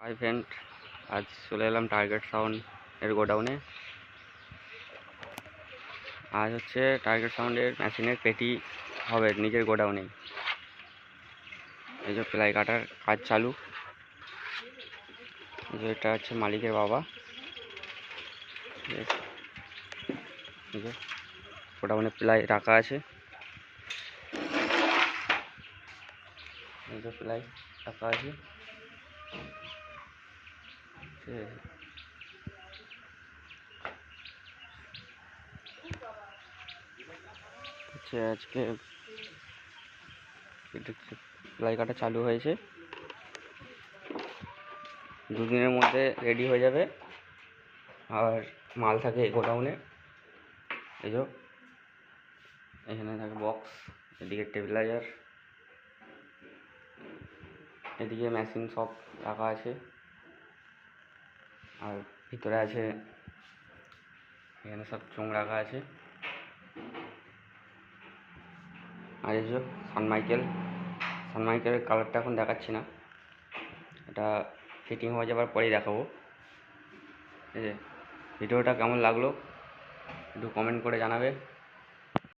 Hi friend আজ চলে এলাম টার্গেট সাউন্ড এর গোডাউনে আজ হচ্ছে টার্গেট সাউন্ডের মেশিনের পেটি হবে নিজের গোডাউনেই এই যে প্লাই কাটার কাজ চালু। এটা হচ্ছে মালিকের বাবা। গোডাউনে প্লাই রাখা আছে। এই প্লাই রাখা আছে। হচ্ছে আজকে প্লাই কাটা চালু হয়েছে? দুদিনের মধ্যে রেডি হয়ে যাবে। আর মাল থাকে গোডাউনে। এই যে, এখানে থাকে বক্স, এদিকে টেবিলাইজার এদিকে মেশিন সব রাখা আছে। আর ভিতরে আছে, এখানে সব চোঙ রাখা আছে। আর এই যে সানমাইকেল সানমাইকেলের কালারটা এখন দেখাচ্ছি না। এটা ফিটিং হয়ে যাবার পরেই দেখাবো। ঠিক আছে ভিডিওটা কেমন লাগল একটু কমেন্ট করে জানাবে।